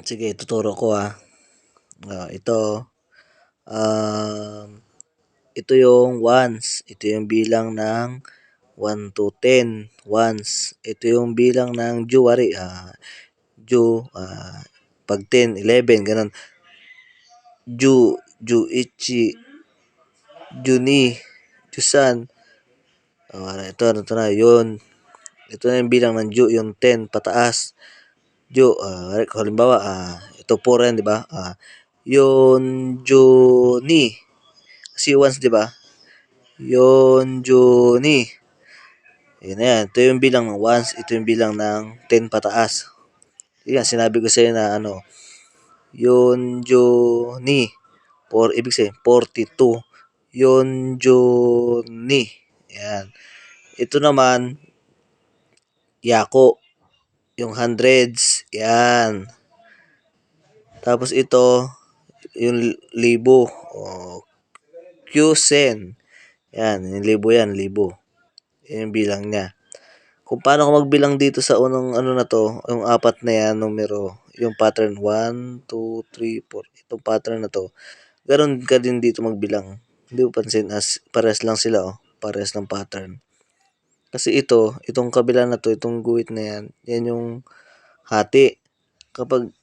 Sige, tuturo ko ah. Ah, ito. Um, ito yung ones. Ito yung bilang ng 1 to 10. Ones. Ito yung bilang ng Jewari. Ah, Ju, ah, pag 10, 11, ganun. Ju, Juichi, Juni, Jusan. Oh, ito, ito na, yun. Ito na yung bilang ng Ju, yung 10, pataas. Ju, ah, halimbawa, ah, ito 4 yan, di ba? Ah, yun, Juni. Kasi once, di ba? Yun, Juni. Yun na yan. Ito yung bilang ng ones. Ito yung bilang ng 10 pataas. Yan, sinabi ko sa'yo na ano, yun, Juni. For, ibig sabihin, 42. Yun, Juni. Yan. Ito naman, Yako. Yung hundreds. Yan. Tapos ito, yung libo. O, Qsen. Yan, yung libo yan, libo. Yan yung bilang niya. Kung paano ko magbilang dito sa unang ano na to, yung apat na yan, numero, yung pattern 1, 2, 3, 4. Itong pattern na to. Ganon ka din dito magbilang. Hindi mo pansin as pares lang sila oh. Pares ng pattern. Kasi ito, itong kabila na to, itong guhit na yan, yan yung hati. Kapag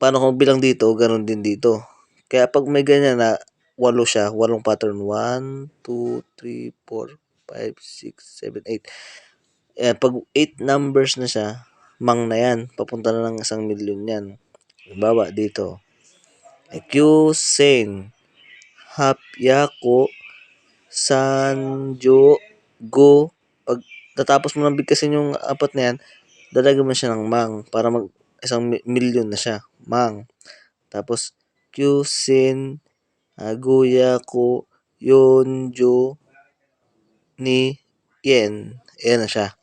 paano ko bilang dito, ganun din dito. Kaya pag may ganyan na walo siya, walong pattern. 1, 2, 3, 4, 5, 6, 7, 8. Eh, pag 8 numbers na siya, mang na yan. Papunta na ng isang milyon yan. Baba dito. Q, Sen, Hap, Yako, Sanjo, Go. Pag tatapos mo nang bigkasin yung apat na yan, dadagyan mo siya ng mang para mag isang milyon na siya. Mang. Tapos, Q, Sin, Aguya, Ko, Yonjo, Ni, Yen. Ayan na siya.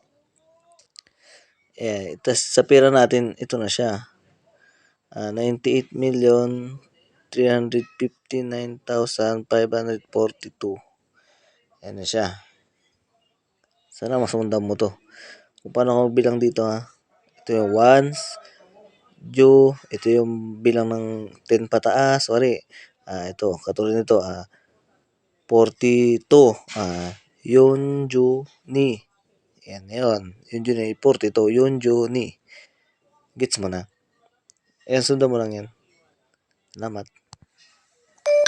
Eh, tas sa pera natin, ito na siya. Uh, 98 million 359,542. Ayan na siya. Sana masundan mo to. Kung paano ako bilang dito ha. Ito yung ones, Ju, ito yung bilang ng 10 pataas, sorry. Ah, ito, katulad nito, ah, 42, ah, yun, Ju, ni. Yan, yun. Yun, Ju, ni. 42, yun, Ju, ni. Gets mo na? Ayan, sundan mo lang yan. Salamat.